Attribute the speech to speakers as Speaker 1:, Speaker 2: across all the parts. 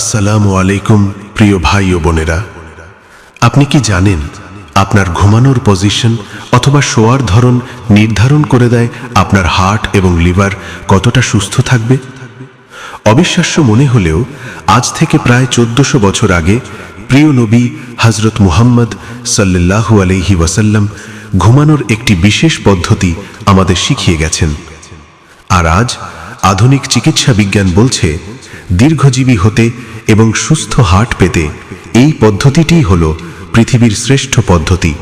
Speaker 1: আসসালামু আলাইকুম, প্রিয় ভাই ও বোনেরা। আপনি কি জানেন আপনার ঘুমানোর পজিশন অথবা শোয়ার ধরন নির্ধারণ করে দেয় আপনার হার্ট এবং লিভার কতটা সুস্থ থাকবে? অবিশ্বাস্য মনে হলেও আজ থেকে প্রায় চোদ্দশো বছর আগে প্রিয় নবী হজরত মুহাম্মদ সাল্লাল্লাহু আলাইহি ওয়াসাল্লাম ঘুমানোর একটি বিশেষ পদ্ধতি আমাদের শিখিয়ে গেছেন। আর আজ আধুনিক চিকিৎসা বিজ্ঞান বলছে দীর্ঘজীবী হতে এবং সুস্থ হার্ট পেতে এই পদ্ধতিটিই হল পৃথিবীর শ্রেষ্ঠ পদ্ধতি।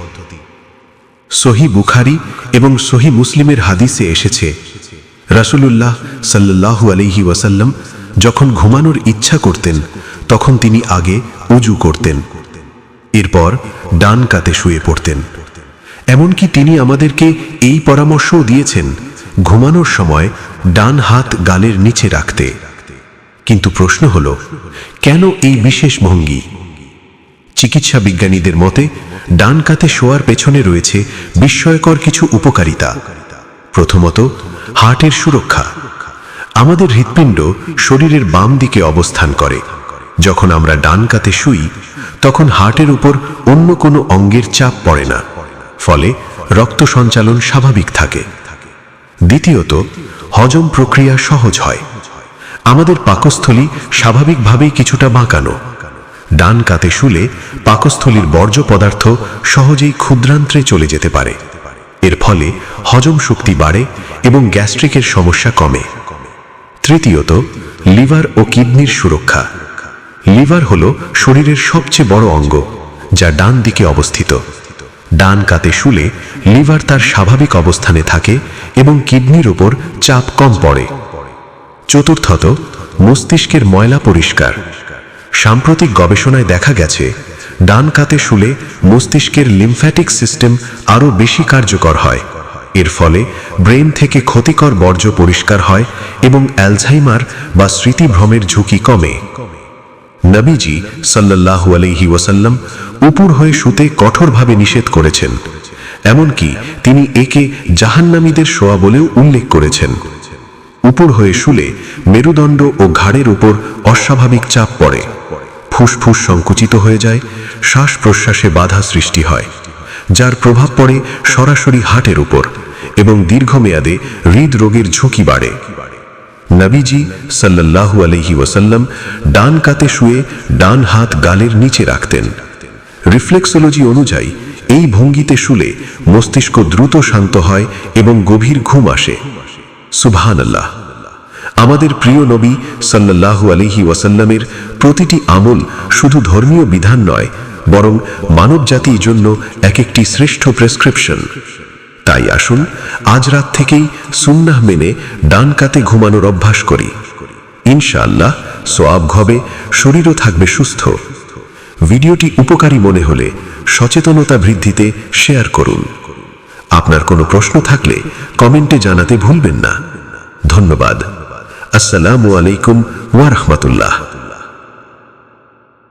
Speaker 1: সহি বুখারি এবং সহি মুসলিমের হাদিসে এসেছে, রাসূলুল্লাহ সাল্লাল্লাহু আলাইহি ওয়াসাল্লাম যখন ঘুমানোর ইচ্ছা করতেন, তখন তিনি আগে উজু করতেন, এরপর ডান কাতে শুয়ে পড়তেন। এমনকি তিনি আমাদেরকে এই পরামর্শও দিয়েছেন, ঘুমানোর সময় ডান হাত গালের নিচে রাখতে। কিন্তু প্রশ্ন হল, কেন এই বিশেষ ভঙ্গি? চিকিৎসা বিজ্ঞানীদের মতে, ডান কাতে শোয়ার পেছনে রয়েছে বিস্ময়কর কিছু উপকারিতা। প্রথমত, হার্টের সুরক্ষা। আমাদের হৃৎপিণ্ড শরীরের বাম দিকে অবস্থান করে। যখন আমরা ডান কাতে শুই, তখন হার্টের উপর অন্য কোনো অঙ্গের চাপ পড়ে না, ফলে রক্ত সঞ্চালন স্বাভাবিক থাকে। দ্বিতীয়ত, হজম প্রক্রিয়া সহজ হয়। আমাদের পাকস্থলী স্বাভাবিকভাবেই কিছুটা বাঁকানো। ডান কাতে শুলে পাকস্থলীর বর্জ্য পদার্থ সহজেই ক্ষুদ্রান্ত্রে চলে যেতে পারে। এর ফলে হজম শক্তি বাড়ে এবং গ্যাস্ট্রিকের সমস্যা কমে। তৃতীয়ত, লিভার ও কিডনির সুরক্ষা। লিভার হল শরীরের সবচেয়ে বড় অঙ্গ, যা ডান দিকে অবস্থিত। ডান কাতে শুলে লিভার তার স্বাভাবিক অবস্থানে থাকে এবং কিডনির ওপর চাপ কম পড়ে। চতুর্থত মস্তিষ্কের ময়লা পরিষ্কার। সাম্প্রতিক গবেষণায় দেখা গেছে, ডান কাতে শুলে মস্তিষ্কের লিমফ্যাটিক সিস্টেম আরও বেশি কার্যকর হয়। এর ফলে ব্রেন থেকে ক্ষতিকর বর্জ্য পরিষ্কার হয় এবং অ্যালঝাইমার বা স্মৃতিভ্রমের ঝুঁকি কমে। নবীজি সাল্লাল্লাহু আলাইহি ওয়াসাল্লাম উপুর হয়ে শুতে কঠোরভাবে নিষেধ করেছেন। এমনকি তিনি একে জাহান্নামীদের শোয়া বলেও উল্লেখ করেছেন। উপর হয়ে শুলে মেরুদণ্ড ও ঘাড়ের উপর অস্বাভাবিক চাপ পড়ে। ফুসফুস সংকুচিত হয়ে যায় শ্বাস প্রশ্বাসে বাধা সৃষ্টি হয়, যার প্রভাব পড়ে সরাসরি হার্টের উপর এবং দীর্ঘমেয়াদে হৃদরোগের ঝুঁকি বাড়ে। নবীজি সাল্লাল্লাহু আলহি ওয়াসাল্লাম ডান কাতে শুয়ে ডান হাত গালের নিচে রাখতেন। রিফ্লেক্সোলজি অনুযায়ী এই ভঙ্গিতে শুলে মস্তিষ্ক দ্রুত শান্ত হয় এবং গভীর ঘুম আসে। সুবহান আল্লাহ আমাদের প্রিয় নবী সাল্লাল্লাহু আলহি ওয়াসাল্লামের প্রতিটি আমল শুধু ধর্মীয় বিধান নয়, বরং মানব জাতির জন্য এক একটি শ্রেষ্ঠ প্রেসক্রিপশন তাই আসুন, আজ রাত থেকেই সুন্নাহ মেনে ডান কাতে ঘুমানোর অভ্যাস করি। ইনশাআল্লাহ, সোয়াব ঘবে, শরীরও থাকবে সুস্থ। ভিডিওটি উপকারী মনে হলে সচেতনতা বৃদ্ধিতে শেয়ার করুন। আপনার কোনো প্রশ্ন থাকলে কমেন্টে জানাতে ভুলবেন না। ধন্যবাদ। আসসালামু আলাইকুম ওয়া রাহমাতুল্লাহ।